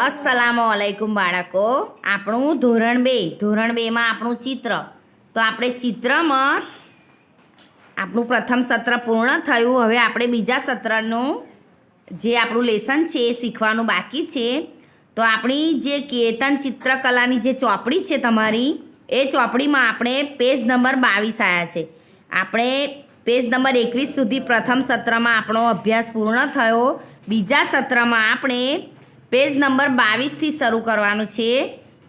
અસલામુ અલૈકુમ બાળકો. આપણું ધોરણ બે. ધોરણ બેમાં આપણું ચિત્ર. તો આપણે ચિત્રમાં આપણું પ્રથમ સત્ર પૂર્ણ થયું. હવે આપણે બીજા સત્રનું જે આપણું લેસન છે એ શીખવાનું બાકી છે. તો આપણી જે કેતન ચિત્રકલાની જે ચોપડી છે તમારી એ ચોપડીમાં આપણે પેજ નંબર બાવીસ આવ્યા છે. આપણે પેજ નંબર એકવીસ સુધી પ્રથમ સત્રમાં આપણો અભ્યાસ પૂર્ણ થયો. બીજા સત્રમાં આપણે પેજ નંબર બાવીસથી શરૂ કરવાનું છે.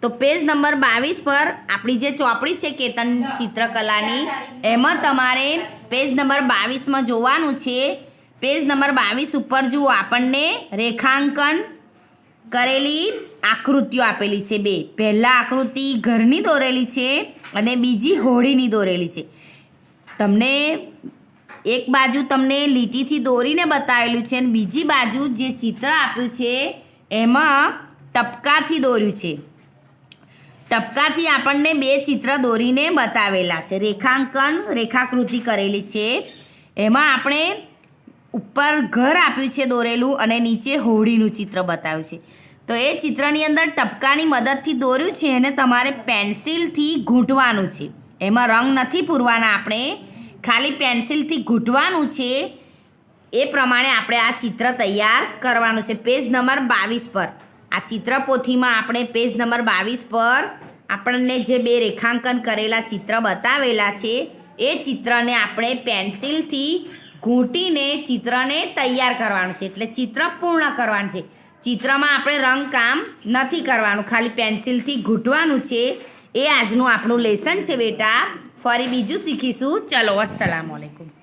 તો પેજ નંબર બાવીસ પર આપણી જે ચોપડી છે કેતન ચિત્રકલાની, એમાં તમારે પેજ નંબર બાવીસમાં જોવાનું છે. પેજ નંબર બાવીસ ઉપર જુઓ, આપણને રેખાંકન કરેલી આકૃતિઓ આપેલી છે બે. પહેલાં આકૃતિ ઘરની દોરેલી છે અને બીજી હોળીની દોરેલી છે. તમને એક બાજુ તમને લીટીથી દોરીને બતાવેલું છે અને બીજી બાજુ જે ચિત્ર આપ્યું છે, એમાં ટપકાથી દોર્યું છે. ટપકાથી આપણને બે ચિત્ર દોરીને બતાવેલા છે. રેખાંકન, રેખાકૃતિ કરેલી છે. એમાં આપણે ઉપર ઘર આપ્યું છે દોરેલું અને નીચે હોળીનું ચિત્ર બતાવ્યું છે. તો એ ચિત્રની અંદર ટપકાની મદદથી દોર્યું છે અને તમારે પેન્સિલથી ઘૂંટવાનું છે. એમાં રંગ નથી પૂરવાના આપણે. ખાલી પેન્સિલથી ઘૂંટવાનું છે. એ પ્રમાણે આપણે આ ચિત્ર તૈયાર કરવાનું છે. પેજ નંબર બાવીસ પર. આ ચિત્ર પોથીમાં આપણે પેજ નંબર બાવીસ પર આપણને જે બે રેખાંકન કરેલા ચિત્ર બતાવેલા છે, એ ચિત્રને આપણે પેન્સિલથી ઘૂંટીને ચિત્રને તૈયાર કરવાનું છે. એટલે ચિત્ર પૂર્ણ કરવાનું છે. ચિત્રમાં આપણે રંગકામ નથી કરવાનું. ખાલી પેન્સિલથી ઘૂંટવાનું છે. એ આજનું આપણું લેસન છે બેટા. ફરી બીજું શીખીશું. ચલો અસલામ આલેકુમ